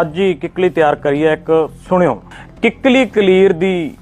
ਅੱਜ ਹੀ ਕਿੱਕਲੀ ਤਿਆਰ ਕਰੀ ਹੈ ਇੱਕ ਸੁਣਿਓ। ਕਿੱਕਲੀ ਕਲੀਰ ਦੀ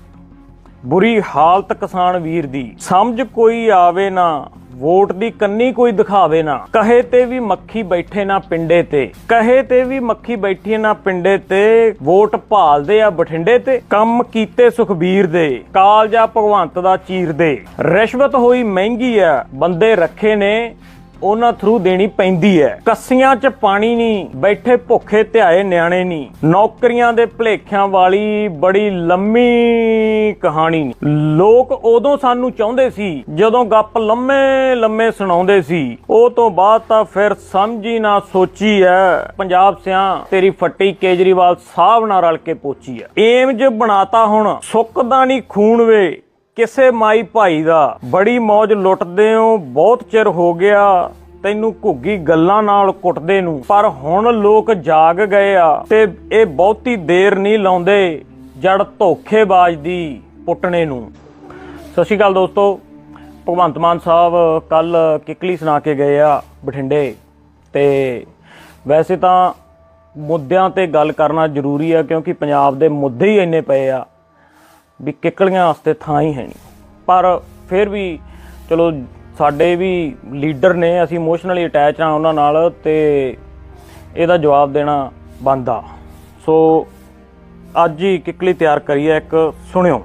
ਬੁਰੀ ਹਾਲਤ ਕਿਸਾਨ ਵੀਰ ਦੀ। ਸਮਝ ਕੋਈ ਆਵੇ ਨਾ, ਵੋਟ ਦੀ ਕੰਨੀ ਕੋਈ ਦਿਖਾਵੇ ਨਾ। ਕਹੇ ਤੇ ਵੀ ਮੱਖੀ ਬੈਠੇ ਨਾ ਪਿੰਡੇ ਤੇ। ਕਹੇ ਤੇ ਵੀ ਮੱਖੀ ਬੈਠੀ ਨਾ ਪਿੰਡੇ ਤੇ। ਵੋਟ ਭਾਲਦੇ ਆ ਬਠਿੰਡੇ ਤੇ। ਕੰਮ ਕੀਤੇ ਸੁਖਬੀਰ ਦੇ। ਕਾਲਜਾ ਭਗਵੰਤ ਦਾ ਚੀਰ ਦੇ। ਰਿਸ਼ਵਤ ਹੋਈ ਮਹਿੰਗੀ ਆ, ਬੰਦੇ ਰੱਖੇ ਨੇ। ਉਹਨਾਂ ਥਰੂ ਦੇਣੀ ਪੈਂਦੀ ਹੈ। ਕੱਸੀਆਂ 'ਚ ਪਾਣੀ ਨਹੀਂ, ਬੈਠੇ ਭੁੱਖੇ ਧਿਆਏ ਨਿਆਣੇ ਨਹੀਂ। ਨੌਕਰੀਆਂ ਦੇ ਭਲੇਖਿਆਂ ਵਾਲੀ ਬੜੀ ਲੰਮੀ ਕਹਾਣੀ ਨਹੀਂ। ਲੋਕ ਉਦੋਂ ਸਾਨੂੰ ਚਾਹੁੰਦੇ ਸੀ, ਜਦੋਂ ਗੱਪ ਲੰਮੇ ਲੰਮੇ ਸੁਣਾਉਂਦੇ ਸੀ। ਉਹ ਤੋਂ ਬਾਅਦ ਤਾਂ ਫਿਰ ਸਮਝੀ ਨਾ ਸੋਚੀ ਐ। ਪੰਜਾਬ ਸਿਆਂ, ਤੇਰੀ ਫੱਟੀ ਕੇਜਰੀਵਾਲ ਸਾਹਿਬ ਨਾਲ ਰਲ ਕੇ ਪੋਚੀ ਐ। ਏਮਜ ਬਣਾਤਾ ਹੁਣ, ਸੁੱਕਦਾ ਨਹੀਂ ਖੂਨ ਵੇ। ਕਿਸੇ ਮਾਈ ਭਾਈ ਦਾ ਬੜੀ ਮौज ਲੁੱਟਦੇ ਹੋ ਬਹੁਤ ਚਿਰ ਹੋ ਗਿਆ, ਤੈਨੂੰ ਘੁੱਗੀ ਗੱਲਾਂ ਨਾਲ ਕੁੱਟਦੇ ਨੂੰ। ਪਰ ਹੁਣ ਲੋਕ ਜਾਗ ਗਏ ਆ ਤੇ ਇਹ ਬਹੁਤੀ ਦੇਰ ਨਹੀਂ ਲਾਉਂਦੇ ਜੜ ਧੋਖੇਬਾਜ਼ ਦੀ ਪੁੱਟਣੇ ਨੂੰ। ਸਤਿ ਸ਼੍ਰੀ ਅਕਾਲ ਦੋਸਤੋ, ਭਗਵੰਤ ਮਾਨ ਸਾਹਿਬ ਕੱਲ ਕਿਕਲੀ ਸੁਣਾ ਕੇ ਗਏ ਆ ਬਠਿੰਡੇ। ਤੇ ਵੈਸੇ ਤਾਂ ਮੁੱਦਿਆਂ ਤੇ ਗੱਲ ਕਰਨਾ ਜ਼ਰੂਰੀ ਆ, ਕਿਉਂਕਿ ਪੰਜਾਬ ਦੇ ਮੁੱਦੇ ਹੀ ਇੰਨੇ ਪਏ ਆ। ਵੀ ਕਿੱਕਲੀਆਂ ਵਾਸਤੇ ਥਾਂ ਹੀ ਹੈ ਨਹੀਂ। ਪਰ ਫਿਰ ਵੀ ਚਲੋ ਸਾਡੇ ਵੀ ਲੀਡਰ ਨੇ, ਅਸੀਂ ਇਮੋਸ਼ਨਲੀ ਅਟੈਚ ਆ ਉਹਨਾਂ ਨਾਲ ਤੇ ਇਹਦਾ ਜਵਾਬ ਦੇਣਾ ਬੰਦਾ। ਸੋ ਅੱਜ ਹੀ ਕਿੱਕਲੀ ਤਿਆਰ ਕਰੀ ਹੈ ਇੱਕ ਸੁਣਿਓ।